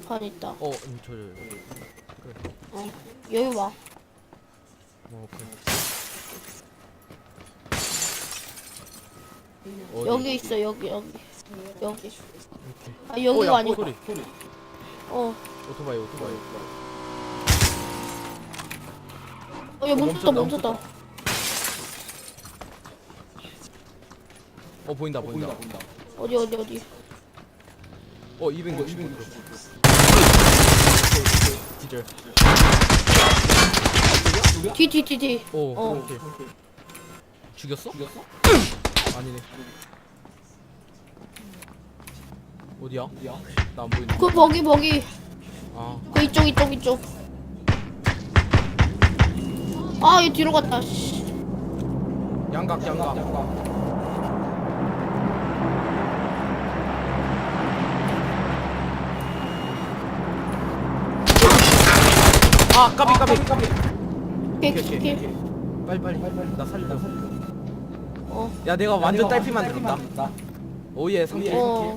판 있다. 어, 음, 저, 저, 저. 어. 여기 와. 어, 그래. 어디? 여기 있어 여기 여기 여기. 이렇게. 아 어, 여기가 야, 아니고. 소리. 어. 오토바이, 오토바이. 어, 야 멈췄다 멈췄다, 멈췄다. 어, 보인다, 보인다. 어디 어디 어디. 어, 200, 200. 기절. 뒤뒤뒤 뒤. 오, 어. 오케이. 죽였어? 아니네. 어디야? 나 안 보이네. 그 버기 버기. 아, 그 이쪽 이쪽 이쪽. 아, 얘 뒤로 갔다. 씨. 양각, 양각. 아, 까비, 까비, 까비. 오케이 오케이, 오케이. 오케이. 빨리, 빨리, 빨리. 나 살려. 어. 야, 내가 완전 딸피 만들었다. 오예, 상태. 어.